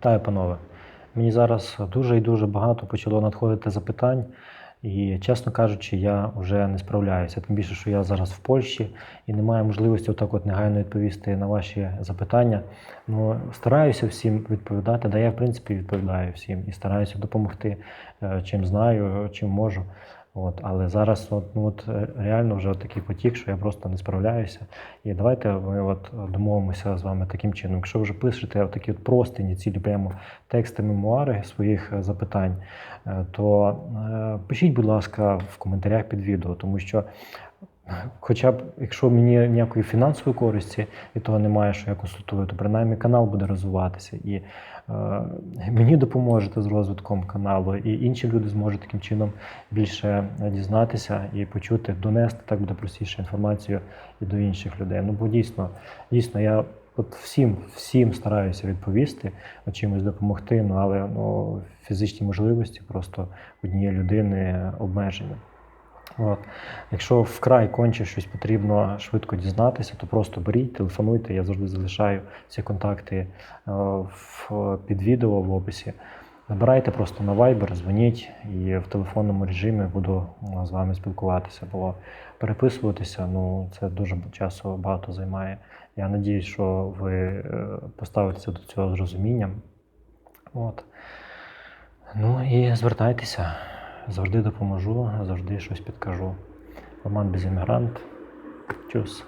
Вітаю, панове. Мені зараз дуже і дуже багато почало надходити запитань, і, чесно кажучи, я вже не справляюся. Тим більше, що я зараз в Польщі і не маю можливості отак от негайно відповісти на ваші запитання. Ну, стараюся всім відповідати, да я в принципі відповідаю всім і стараюся допомогти, е, чим знаю, чим можу. От, але зараз от, ну, от, е, реально вже такий потік, що я просто не справляюся. І давайте ми от домовимося з вами таким чином. Якщо вже пишете такі от простині, цілі прямо тексти, мемуари своїх е, запитань, е, то пишіть, будь ласка, в коментарях під відео, тому що. Хоча б, якщо мені ніякої фінансової користі від того немає, що я консультую, то принаймні канал буде розвиватися. І е, мені допоможете з розвитком каналу, і інші люди зможуть таким чином більше дізнатися і почути, донести так буде простіше інформацію і до інших людей. Ну бо дійсно, дійсно, я от всім, всім стараюся відповісти, чимось допомогти, ну але ну, фізичні можливості просто однієї людини обмежені. От. Якщо вкрай конче щось потрібно швидко дізнатися, то просто беріть, телефонуйте. Я завжди залишаю всі контакти е, під відео в описі. Набирайте просто на Viber, дзвоніть і в телефонному режимі буду е, з вами спілкуватися, бо переписуватися ну, це дуже часу багато займає. Я надіюсь, що ви е, поставитеся до цього з розумінням. От. Ну і звертайтеся. Завжди допоможу, завжди щось підкажу. Роман Безіммігрант. Чус.